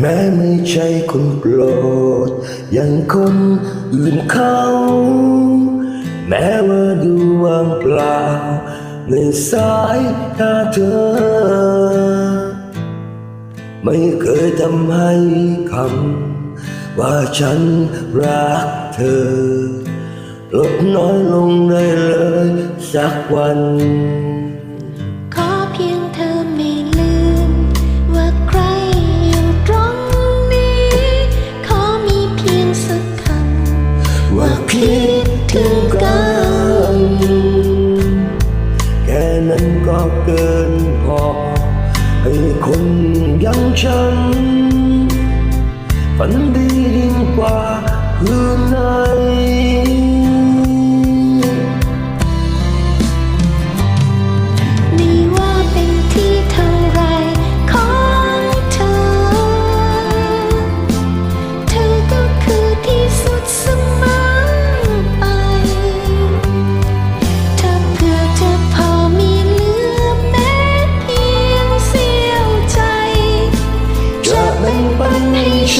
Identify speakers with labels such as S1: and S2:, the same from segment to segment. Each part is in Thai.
S1: แม้ไม่ใช่คนโปรด อย่างคนอื่นเขา แม้ว่าดูว่างเปล่า ในสายตาเธอ ไม่เคยทำให้คำว่าฉันรักเธอ ลดน้อยลงได้เลยสักวัน
S2: ค่นั้
S1: นก็เกินพอ ให้คนอยังฉัน ฝันดียิ่งกว่าคืนไหน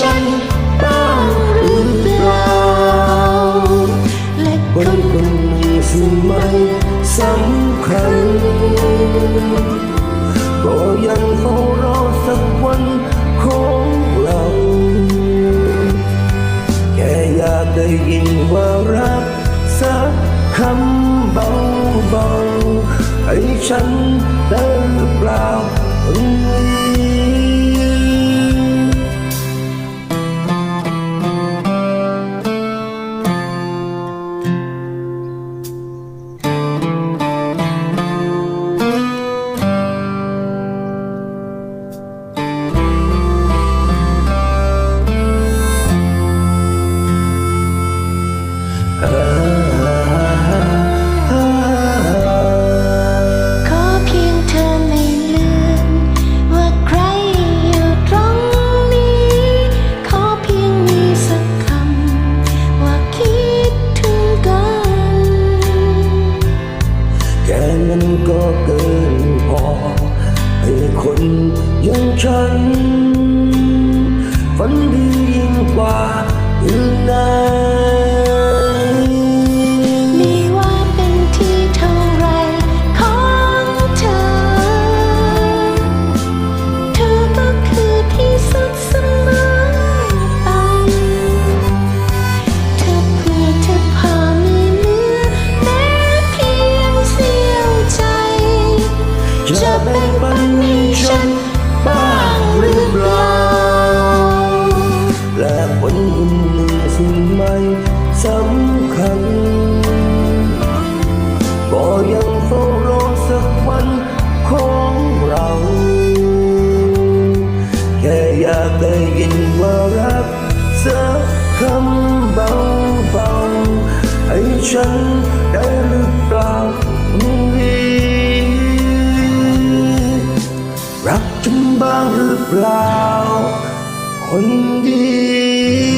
S1: ฉันบ้างหรือเปล่า
S2: และ
S1: ค
S2: น
S1: คนนี้สิ่งไม่สำคัญก็ยังเฝ้ารอสักวันของเราแค่อยากได้ยินว่ารักสักคำเบาๆให้ฉันได้หรือเปล่า
S2: อย่าง
S1: ฉันฝั ของเราแค่อยากได้ยินว่ารักสักคำเบาๆให้ฉันได้หรือเปล่าคนดีรักฉันบ้างหรือเปล่าคนดี